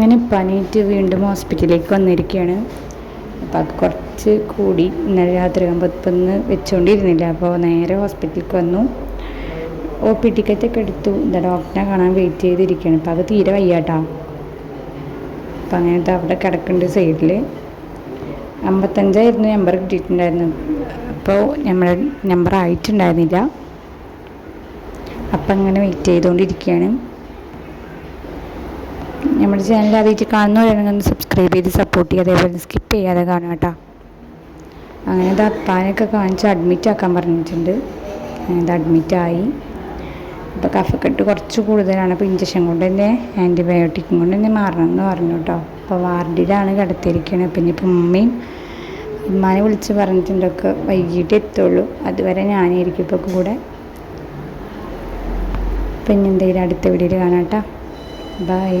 അങ്ങനെ പനിയിട്ട് വീണ്ടും ഹോസ്പിറ്റലിലേക്ക് വന്നിരിക്കുകയാണ്. അപ്പോൾ അത് കുറച്ച് കൂടി ഇന്നലെ രാത്രി ആകുമ്പോൾ ഇപ്പം ഇന്ന് വെച്ചുകൊണ്ടിരുന്നില്ല അപ്പോൾ നേരെ ഹോസ്പിറ്റലിലേക്ക് വന്നു. ഒ പി ടിക്കറ്റ് ഒക്കെ എടുത്തു. എന്താ ഡോക്ടറെ കാണാൻ വെയിറ്റ് ചെയ്തിരിക്കുകയാണ്. അപ്പോൾ അത് തീരെ വയ്യാട്ടാ. അപ്പം അങ്ങനത്തെ അവിടെ കിടക്കുന്നുണ്ട് സൈഡിൽ അമ്പത്തഞ്ചായിരുന്നു നമ്പർ കിട്ടിയിട്ടുണ്ടായിരുന്നു. അപ്പോൾ നമ്മുടെ നമ്പർ ആയിട്ടുണ്ടായിരുന്നില്ല. അപ്പം അങ്ങനെ വെയിറ്റ് ചെയ്തുകൊണ്ടിരിക്കുകയാണ് നമ്മുടെ ചാനൽ ആദ്യമായിട്ട് കാണുന്നവരാണെങ്കിൽ ഒന്ന് സബ്സ്ക്രൈബ് ചെയ്ത് സപ്പോർട്ട് ചെയ്യുക. അതേപോലെ സ്കിപ്പ് ചെയ്യാതെ കാണുക കേട്ടോ. അങ്ങനെ ഇത് അപ്പാനൊക്കെ കാണിച്ച് അഡ്മിറ്റ് ആക്കാൻ പറഞ്ഞിട്ടുണ്ട്. അങ്ങനെ അഡ്മിറ്റായി ഇപ്പോൾ കഫക്കെട്ട് കുറച്ച് കൂടുതലാണ്. അപ്പോൾ ഇഞ്ചക്ഷൻ കൊണ്ട് തന്നെ ആന്റിബയോട്ടിക്കും കൊണ്ട് തന്നെ മാറണം എന്ന് പറഞ്ഞു കേട്ടോ. അപ്പോൾ വാർഡിലാണ് കിടത്തിയിരിക്കുന്നത് പിന്നെ ഇപ്പം ഉമ്മയും ഉമ്മാനെ വിളിച്ച് പറഞ്ഞിട്ടുണ്ടൊക്കെ വൈകിട്ട് എത്തുള്ളൂ. അതുവരെ ഞാനായിരിക്കും ഇപ്പോൾ കൂടെ. പിന്നെ എന്തെങ്കിലും അടുത്ത വീഡിയോയിൽ കാണാം കേട്ടോ. ബൈ